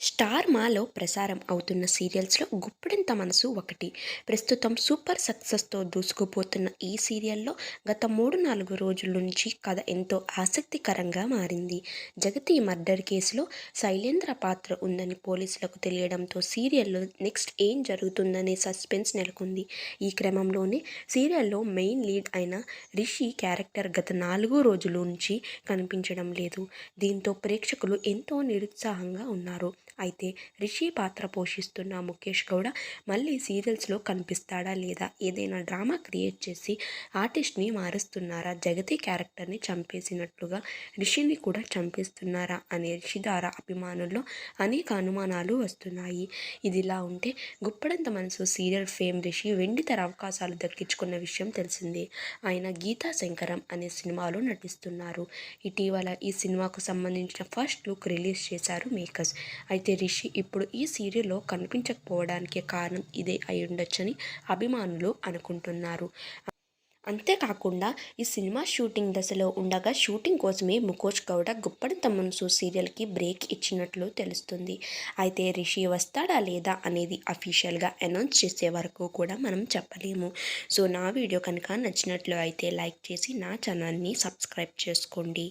Star మాలో ప్రసారం అవుతున్న సీరియల్స్లో గుప్పిడింత మనసు ఒకటి. ప్రస్తుతం సూపర్ సక్సెస్తో దూసుకుపోతున్న ఈ సీరియల్లో గత మూడు నాలుగు రోజుల నుంచి కథ ఎంతో ఆసక్తికరంగా మారింది. జగతి మర్డర్ కేసులో శైలేంద్ర పాత్ర ఉందని పోలీసులకు తెలియడంతో సీరియల్లో నెక్స్ట్ ఏం జరుగుతుందనే సస్పెన్స్ నెలకొంది. ఈ క్రమంలోనే సీరియల్లో మెయిన్ లీడ్ అయిన రిషి క్యారెక్టర్ గత నాలుగు రోజుల నుంచి కనిపించడం లేదు. దీంతో ప్రేక్షకులు ఎంతో నిరుత్సాహంగా ఉన్నారు. అయితే రిషి పాత్ర పోషిస్తున్న ముఖేష్ గౌడ మళ్ళీ సీరియల్స్లో కనిపిస్తాడా లేదా? ఏదైనా డ్రామా క్రియేట్ చేసి ఆర్టిస్ట్ని మారుస్తున్నారా? జగతి క్యారెక్టర్ని చంపేసినట్లుగా రిషిని కూడా చంపేస్తున్నారా? అనే రిషి ద్వారా అభిమానుల్లో అనేక అనుమానాలు వస్తున్నాయి. ఇదిలా ఉంటే గుప్పడంత మనసు సీరియల్ ఫేమ్ రిషి వెండితెర అవకాశాలు దక్కించుకున్న విషయం తెలిసిందే. ఆయన గీతా శంకరం అనే సినిమాలో నటిస్తున్నారు. ఇటీవల ఈ సినిమాకు సంబంధించిన ఫస్ట్ లుక్ రిలీజ్ చేశారు మేకర్స్. అయితే రిషి ఇప్పుడు ఈ సీరియల్లో కనిపించకపోవడానికి కారణం ఇదే అయి ఉండొచ్చని అభిమానులు అనుకుంటున్నారు. అంతేకాకుండా ఈ సినిమా షూటింగ్ దశలో ఉండగా షూటింగ్ కోసమే ముఖోజ్ గౌడ గుప్పడి తమన్సు సీరియల్కి బ్రేక్ ఇచ్చినట్లు తెలుస్తుంది. అయితే రిషి వస్తాడా లేదా అనేది అఫీషియల్గా అనౌన్స్ చేసే వరకు కూడా మనం చెప్పలేము. సో నా వీడియో కనుక నచ్చినట్లు అయితే లైక్ చేసి నా ఛానల్ని సబ్స్క్రైబ్ చేసుకోండి.